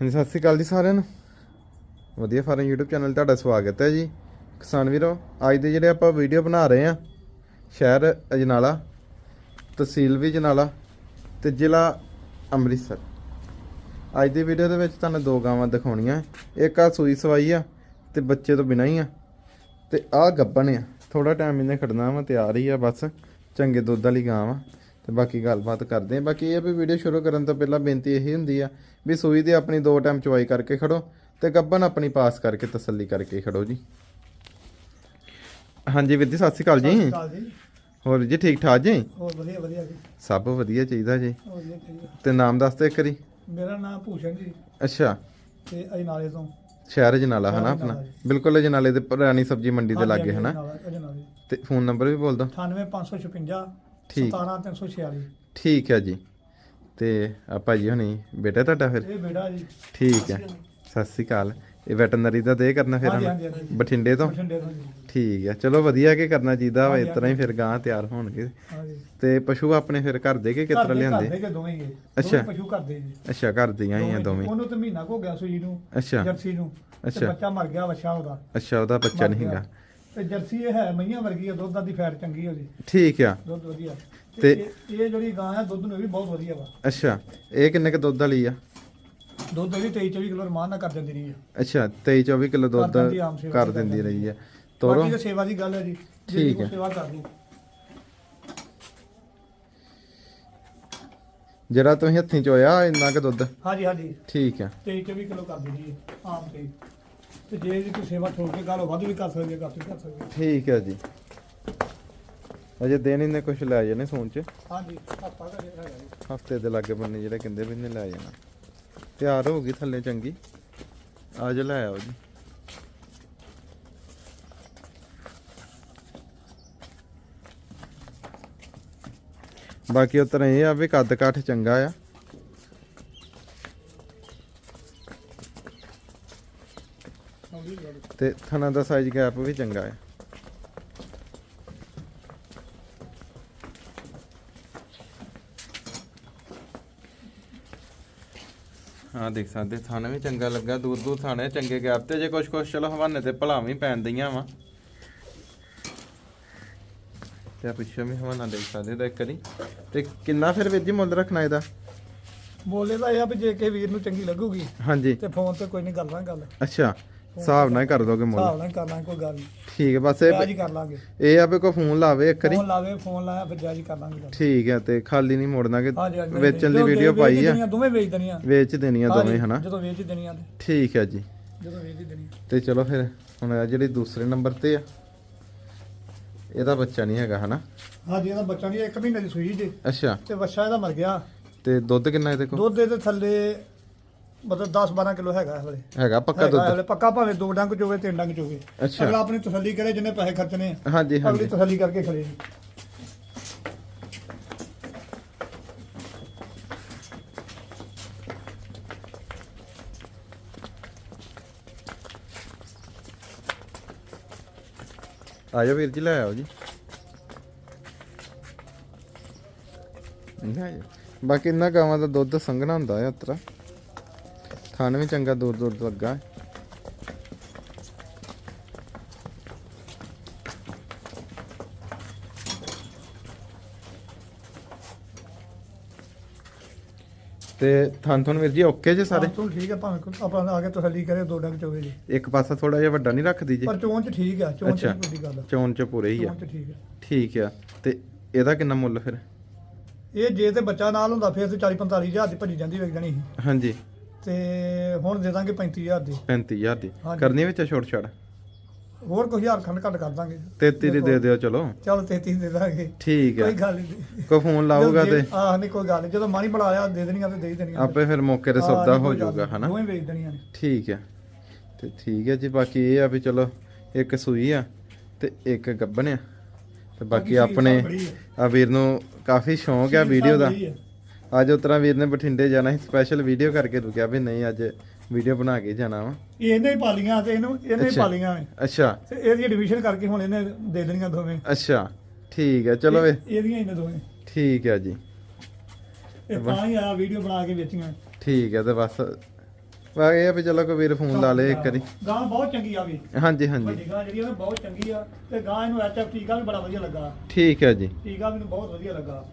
ਹਾਂਜੀ, ਸਤਿ ਸ੍ਰੀ ਅਕਾਲ ਜੀ ਸਾਰਿਆਂ ਨੂੰ। ਵਧੀਆ ਫਾਰਮ YouTube ਚੈਨਲ ਤੁਹਾਡਾ ਸਵਾਗਤ ਹੈ ਜੀ। ਕਿਸਾਨ ਵੀਰੋ, ਅੱਜ ਦੇ ਜਿਹੜੇ ਆਪਾਂ ਵੀਡੀਓ ਬਣਾ ਰਹੇ ਆ ਸ਼ਹਿਰ ਅਜਨਾਲਾ, ਤਹਿਸੀਲ ਵੀ ਅਜਨਾਲਾ ਤੇ ਜ਼ਿਲ੍ਹਾ ਅੰਮ੍ਰਿਤਸਰ। ਅੱਜ ਦੀ ਵੀਡੀਓ ਦੇ ਵਿੱਚ ਤੁਹਾਨੂੰ ਦੋ ਗਾਵਾਂ ਦਿਖਾਉਣੀਆਂ। ਇੱਕ ਆ ਸੂਈ ਸਵਾਈ ਆ ਤੇ ਬੱਚੇ ਤੋਂ ਬਿਨਾਂ ਹੀ ਆ ਤੇ ਆਹ ਗੱਬਣ ਆ। ਥੋੜਾ ਟਾਈਮ ਇਹਨੇ ਖੜਨਾ ਵਾ, ਤਿਆਰ ਹੀ ਆ ਬਸ। ਚੰਗੇ ਦੁੱਧ ਵਾਲੀ ਗਾਂ ਆ ਤੇ ਬਾਕੀ ਗੱਲਬਾਤ ਕਰਦੇ ਆ ਬਾਕੀ ਇਹ ਆ ਵੀ ਵੀਡੀਓ ਸ਼ੁਰੂ ਕਰਨ ਤੋਂ ਪਹਿਲਾਂ ਬੇਨਤੀ ਇਹੀ ਹੁੰਦੀ ਆ ਵੀ ਸੂਈ ਦੀ ਆਪਣੀ ਦੋ ਟਾਈਮ ਚਵਾਈ ਕਰਕੇ ਖੜੋ ਤੇ ਗੱਬਨ ਆਪਣੀ ਪਾਸ ਕਰਕੇ ਤਸੱਲੀ ਕਰਕੇ ਖੜੋ ਜੀ। ਹਾਂਜੀ ਵੀਰ ਜੀ ਸਤਿ ਸ਼੍ਰੀ ਅਕਾਲ ਜੀ। ਹੋਰ ਜੀ ਠੀਕ ਠਾਕ ਜੀ? ਹੋਰ ਵਧੀਆ ਵਧੀਆ ਜੀ। ਸਭ ਵਧੀਆ ਚਾਹੀਦਾ ਜੀ। ਤੇ ਨਾਮ ਦੱਸ ਦਿਓ ਇੱਕ ਵਾਰੀ। ਮੇਰਾ ਨਾਮ ਭੂਸ਼ਣ ਜੀ। ਅੱਛਾ। ਤੇ ਅਜਨਾਲੇ ਤੋਂ। ਸ਼ਹਿਰ ਜਨਾਲਾ ਹਨਾ ਆਪਣਾ? ਅਜਨਾਲਾ ਬਿਲਕੁਲ ਜਨਾਲੇ ਦੇ ਪੁਰਾਣੀ ਸਬਜੀ ਮੰਡੀ ਦੇ ਲਾਗੇ ਹਨਾ? ਅਜਨਾਲਾ ਅਜਨਾਲੇ ਤੇ ਫੋਨ ਨੰਬਰ ਵੀ ਬੋਲ ਦਿਓ। 98556 ਠੀਕ। 17346 ਠੀਕ ਹੈ ਜੀ। ਤੇ ਆਪਾਂ ਜੀ ਹੁਣੀ ਬੇਟਾ ਤੁਹਾਡਾ ਫਿਰ? ਇਹ ਬੇੜਾ ਜੀ। ਠੀਕ ਹੈ ਸਤਿ ਸ੍ਰੀ ਅਕਾਲ। ਇਹ ਵੈਟਰਨਰੀ ਦਾ ਤੇ ਕਰਨਾ ਫਿਰ ਹਨਾ? ਬਠਿੰਡੇ ਤੋਂ? ਠੀਕ ਹੈ ਚਲੋ ਵਧੀਆ ਕਿ ਕਰਨਾ ਚਾਹੀਦਾ ਵਾ ਇਸ ਤਰ੍ਹਾਂ ਹੀ ਫਿਰ ਗਾਂ ਤਿਆਰ ਹੋਣਗੇ। ਤੇ ਪਸ਼ੂ ਆਪਣੇ ਫਿਰ ਘਰ ਦੇ ਕੇ ਕਿਸ ਤਰ੍ਹਾਂ ਲਿਆਂਦੇ? ਘਰ ਦੇ ਕੇ ਦੋਵੇਂ ਹੀ ਇਹ। ਅੱਛਾ। ਪਸ਼ੂ ਕਰਦੇ ਜੀ। ਅੱਛਾ ਘਰ ਦੀਆਂ ਹੀ ਆ ਦੋਵੇਂ। ਉਹਨੂੰ ਤੇ ਮਹੀਨਾ ਕੋ ਗਿਆ ਸੂਈ ਨੂੰ ਅੱਛਾ। ਜਰਸੀ ਨੂੰ। ਅੱਛਾ। ਬੱਚਾ ਮਰ ਗਿਆ ਵੱਛਾ ਉਹਦਾ। ਅੱਛਾ ਉਹਦਾ ਬੱਚਾ ਨਹੀਂ। ਹੈਗਾ। ਤੇ ਜਰਸੀ ਇਹ ਹੈ ਮਈਆਂ ਵਰਗੀ ਆ ਦੁੱਧ ਦੀ ਫੈਟ ਚੰਗੀ ਉਹਦੀ ਠੀਕ ਆ। ਦੁੱਧ ਵਧੀਆ। ਤੇ- ਇਹ ਇਹ ਜਿਹੜੀ ਗਾਂ ਆ ਦੁੱਧ ਨੂੰ ਵੀ ਬਹੁਤ ਵਧੀਆ ਵਾ। ਅੱਛਾ ਇਹ ਕਿੰਨੇ ਕ ਦੁੱਧ ਵਾਲੀ ਆ? ਦੁੱਧ ਵੀ 23 24 ਕਿਲੋ ਰਮਾਨ ਨਾਲ ਕਰ ਦਿੰਦੀ ਰਹੀ ਆ। ਅੱਛਾ 23 24 ਕਿਲੋ ਦੁੱਧ ਕਰ ਦਿੰਦੀ ਆਮ ਸੇਵਾ ਕਰ ਕਰ ਦਿੰਦੀ ਦਿੰਦੀ ਰਹੀ ਆ। ਤੋਰੋ। ਬਾਕੀ ਤਾਂ ਸੇਵਾ ਦੀ ਗੱਲ ਹੈ ਜੀ ਠੀਕ ਕੋਈ ਹੈ। ਸੇਵਾ ਕਰ ਲੂ ਜਿਹੜਾ ਤੁਸੀਂ ਹੱਥੀਂ ਚੋਇਆ ਇੰਨਾ ਕ ਦੁੱਧ? ਹਾਂਜੀ ਹਾਂਜੀ। ਠੀਕ ਆ। 23 24 ਕਿਲੋ ਕਰ ਦਿੰਦੀ ਹੈ ਆਮ ਤੇ ਤੇ ਜੇ ਇਹਦੀ ਕੋਈ ਸੇਵਾ ਠੋਕ ਕੇ ਗੱਲ ਵੱਧ ਵੀ ਕਰ ਸਕਦੇ ਕਰ ਵੀ ਕਰ ਸਕਦੇ ਠੀਕ ਹੈ ਜੀ। ਅਜੇ ਦਿਨ ਇਹਨੇ ਕੁਝ ਲੈ ਜਾਣੇ ਸੋਨ ਚ। ਹਾਂਜੀ ਆਪਾਂ ਦਾ ਜਿਹੜਾ ਹੈਗਾ ਜੀ। ਹਫ਼ਤੇ ਦੇ ਲਾਗੇ ਬੰਨੇ ਜਿਹੜੇ ਕਹਿੰਦੇ ਵੀ ਇਹਨੇ ਲੈ ਜਾਣਾ। ਤਿਆਰ ਹੋ ਗਈ ਥੱਲੇ ਚੰਗੀ। ਆ ਜਾ ਲੈ ਆਓ ਜੀ। ਬਾਕੀ ਉਤਰ ਇਹ ਆ ਵੀ ਕੱਦ ਕਾਠ ਚੰਗਾ ਆ ਆਉਂਦੀ ਗੱਲ ਤੇ ਥਣਾ ਦਾ ਸਾਈਜ਼ ਗੈਪ ਵੀ ਚੰਗਾ ਆ ਹਾਂ ਦੇਖ ਸਕਦੇ ਥਣ ਵੀ ਚੰਗਾ ਲੱਗਾ ਦੂਰ ਦੂਰ ਥਾਣੇ ਚੰਗੇ ਗੈਪ ਤੇ ਜੇ ਕੁਛ ਕੁਛ ਚਲੋ ਹਵਾਨੇ ਤੇ ਭਲਾਵੇਂ ਪੈਣ ਦਈਆਂ ਵਾ। ਤੇ ਆ ਪਿੱਛੇ ਵੀ ਹਵਾਨਾ ਦੇਖ ਸਕਦੇ ਦਾ ਇੱਕ ਵਾਰੀ। ਤੇ ਕਿੰਨਾ ਫਿਰ ਵੀਰ ਜੀ ਮੁੱਲ ਰੱਖਣਾ ਇਹਦਾ? ਬੋਲੇ ਦਾ ਇਹ ਆ ਵੀ ਜੇ ਕਿਸੇ ਵੀਰ ਨੂੰ ਚੰਗੀ ਲੱਗੂਗੀ ਹਾਂਜੀ। ਤੇ ਫੋਨ ਤੇ ਕੋਈ ਨਹੀਂ ਕਰ ਲਾਂਗੇ ਗੱਲ। ਅੱਛਾ। ਹਿਸਾਬ ਨਾਲ ਹੀ ਕਰ ਦੋਗੇ ਮੁੱਲ। ਹਿਸਾਬ ਨਾਲ ਕਰ ਲਾਂਗੇ ਕੋਈ ਗੱਲ ਨਹੀਂ ਠੀਕ ਹੈ ਬਸ ਇਹ ਜਾਇਜ਼ ਹੀ ਕਰ ਲਾਂਗੇ। ਇਹ ਆ ਵੀ ਕੋਈ ਫੋਨ ਲਾਵੇ ਇੱਕ ਵਾਰੀ। ਫੋਨ ਲਾਵੇ ਫੋਨ ਲਾਇਆ ਫਿਰ ਜਾਇਜ਼ ਹੀ ਕਰ ਲਾਂਗੇ ਗੱਲ। ਠੀਕ ਹੈ ਤੇ ਖਾਲੀ ਨਹੀਂ ਮੋੜਨਾ ਕਿ ਹਾਂਜੀ ਹਾਂਜੀ ਵੇਚਣ ਦੀ ਵੀਡੀਓ ਪਾਈ ਆ। ਦੋਵੇਂ ਵੇਚ ਦੇਣੀਆਂ। ਵੇਚ ਦੇਣੀਆਂ ਦੋਵੇਂ ਹਨਾ? ਜਦੋਂ ਵੇਚ ਦੇਣੀਆਂ ਤੇ। ਠੀਕ ਹੈ ਜੀ। ਜਦੋਂ ਵੇਚ ਹੀ ਦੇਣੀਆਂ। ਤੇ ਚਲੋ ਫਿਰ ਹੁਣ ਆ ਜਿਹੜੀ ਦੂਸਰੇ ਨੰਬਰ ਤੇ ਆ ਇਹਦਾ ਬੱਚਾ ਨਹੀਂ ਹੈਗਾ ਹਨਾ? ਹਾਂਜੀ ਇਹਦਾ ਬੱਚਾ ਨਹੀਂ ਇੱਕ ਮਹੀਨੇ ਦੀ ਸੂਈ ਜੇ। ਅੱਛਾ। ਤੇ ਬੱਚਾ ਇਹਦਾ ਮਰ ਗਿਆ। ਤੇ ਦੁੱਧ ਕਿੰਨਾ ਇਹਦੇ ਕੋਲ? ਦੁੱਧ ਇਹਦੇ ਥੱਲੇ ਮਤਲਬ 10 12 ਕਿਲੋ ਹੈਗਾ ਇਹ ਵੇਲੇ। ਹੈਗਾ ਪੱਕਾ ਹੈਗਾ ਦੁੱਧ। ਹਲੇ ਪੱਕਾ ਭਾਵੇਂ ਦੋ ਡੰਗ ਚੋਵੇ ਤਿੰਨ ਡੰਗ ਚੋਵੇ। ਅੱਛਾ। ਅਗਲਾ ਆਪਣੀ ਤਸੱਲੀ ਕਰੇ ਜਿੰਨੇ ਪੈਸੇ ਖਰਚਣੇ ਆ, ਹਾਂਜੀ ਅਗਲੀ ਹਾਂਜੀ। ਤਸੱਲੀ ਕਰਕੇ ਖੜੇ ਜੀ ਆ। ਜਾਓ ਵੀਰ ਜੀ ਲੈ ਆਓ ਜੀ। ਲੈ ਜਾਓ। ਬਾਕੀ ਇਹਨਾਂ ਗਾਵਾਂ ਦਾ ਦੁੱਧ ਸੰਘਣਾ ਹੁੰਦਾ ਹੈ ਉਤਰਾ ਥਣ ਵੀ ਚੰਗਾ ਦੂਰ ਦੂਰ ਲੱਗਾ। ਹੈ। ਤੇ ਥਣ ਥਣ ਵੀਰ ਜੀ ਓਕੇ ਜੇ ਸਾਰੇ? ਚਲੋ ਠੀਕ ਹੈ ਭਾਵੇਂ ਕੋਈ ਆਪਣਾ ਆ ਕੇ ਤਸੱਲੀ ਕਰੇ ਦੋ ਡੰਗ ਚੋਵੇ ਜੀ। ਇੱਕ ਪਾਸਾ ਥੋੜਾ ਜਿਹਾ ਵੱਡਾ ਨਹੀਂ ਰੱਖਦੀ ਜੀ? ਪਰ ਚੋਣ ਚ ਠੀਕ ਆ ਚੋਣ ਚ ਅੱਛਾ। ਗੱਲ ਚੋਣ ਚ ਪੂਰੇ ਹੀ ਆ। ਚੋਣ ਚ ਠੀਕ ਆ। ਠੀਕ ਆ ਤੇ ਇਹਦਾ ਕਿੰਨਾ ਮੁੱਲ ਫਿਰ? ਇਹ ਜੇ ਤੇ ਬੱਚਾ ਨਾਲ ਹੁੰਦਾ ਫਿਰ ਤੇ 40 45 ਹਜ਼ਾਰ ਦੀ ਭੱਜੀ ਜਾਂਦੀ ਵੇਚ ਜਾਣੀ ਸੀ। ਹਾਂਜੀ। ਤੇ ਹੁਣ ਦੇ ਦਾਂਗੇ 35000 ਦੀ। 35000 ਦੀ। ਹਾਂਜੀ। ਕਰਨੀ ਵਿੱਚ ਛੋਟ ਛੜ ਹੋਰ ਕੋਈ ਹਜ਼ਾਰ ਖੰਡ ਘੱਟ ਕਰ ਦਾਂਗੇ। 33 ਦੀ ਦੇ ਦਿਓ ਚਲੋ। ਚਲੋ 33 ਦੇ ਦਾਂਗੇ। ਠੀਕ ਕੋਈ ਗੱਲ ਨਹੀਂ ਕੋਈ ਫੋਨ ਲਾਊਗਾ ਤੇ ਆਹ ਨਹੀਂ ਕੋਈ ਗੱਲ ਨਹੀਂ ਜਦੋਂ ਮਾਣੀ ਬੁਲਾਇਆ ਦੇ ਦੇਣੀਆਂ ਤੇ ਦੇ ਹੀ ਦੇਣੀਆਂ। ਆਪੇ ਫਿਰ ਮੌਕੇ ਤੇ ਹਾਂ, ਸੌਦਾ ਹੋ ਜਾਊਗਾ ਹਨਾ? ਦੋਵੇਂ ਵੇਚ ਦੇਣੀਆਂ ਨੇ। ਠੀਕ ਆ। ਤੇ ਠੀਕ ਹੈ ਜੀ ਬਾਕੀ ਇਹ ਆ ਵੀ ਚਲੋ ਇੱਕ ਸੂਈ ਆ ਤੇ ਇੱਕ ਗੱਬਣ ਆ। ਤੇ ਬਾਕੀ ਬਾਕੀ ਆਪਣੇ ਬੜੀ ਆ। ਵੀਰ ਨੂੰ ਕਾਫੀ ਸ਼ੌਂਕ ਆ ਵੀਡੀਓ ਦਾ। ਬੜੀ ਆ। ਅੱਜ ਉਤਰਾ ਵੀਰ ਨੇ ਬਠਿੰਡੇ ਜਾਣਾ ਸੀ ਸਪੈਸ਼ਲ ਵੀਡੀਓ ਕਰਕੇ ਰੁਕਿਆ ਵੀ ਨਹੀਂ ਅੱਜ ਵੀਡੀਓ ਬਣਾ ਕੇ ਜਾਣਾ ਵਾ। ਇਹ ਇਹਨੇ ਹੀ ਪਾਲੀਆਂ ਤੇ ਇਹਨੂੰ ਇਹਨੇ ਹੀ ਅੱਛਾ। ਪਾਲੀਆਂ ਨੇ। ਅੱਛਾ। ਤੇ ਇਹਦੀ ਐਡਮਿਸ਼ਨ ਕਰਕੇ ਹੁਣ ਇਹਨੇ ਦੇ ਦੇਣੀਆਂ ਦੋਵੇਂ। ਅੱਛਾ। ਠੀਕ ਹੈ ਚਲੋ ਵੇ। ਇਹ- ਇਹਦੀਆਂ ਇਹਨੇ ਦੋਵੇਂ। ਠੀਕ ਹੈ ਜੀ। ਇਹ ਤਾਂ ਹੀ ਆ ਵੀਡੀਓ ਬਣਾ ਕੇ ਵੇਚੀਆਂ ਠੀਕ ਹੈ ਤੇ ਬਸ। ਵਾ ਇਹ ਆ ਵੀ ਚਲੋ ਕੋਈ ਵੀਰ ਫੋਨ ਲਾ ਲੇ ਇੱਕ ਵਾਰੀ। ਗਾਂ ਬਹੁਤ ਚੰਗੀ ਆ ਗਈ ਹਾਂਜੀ ਹਾਂਜੀ। ਵੱਡੀ ਗਾਂ ਜਿਹੜੀ ਆ ਉਹ ਬਹੁਤ ਚੰਗੀ ਆ। ਤੇ ਗਾਂ ਇਹਨੂੰ ਐਚਐਫ ਟੀਕਾ ਵੀ ਬੜਾ ਵਧੀਆ ਲੱਗਾ। ਠੀਕ ਹੈ ਜੀ। ਟੀਕਾ ਮੈਨੂੰ ਬਹੁਤ ਵਧੀਆ ਲੱਗਾ।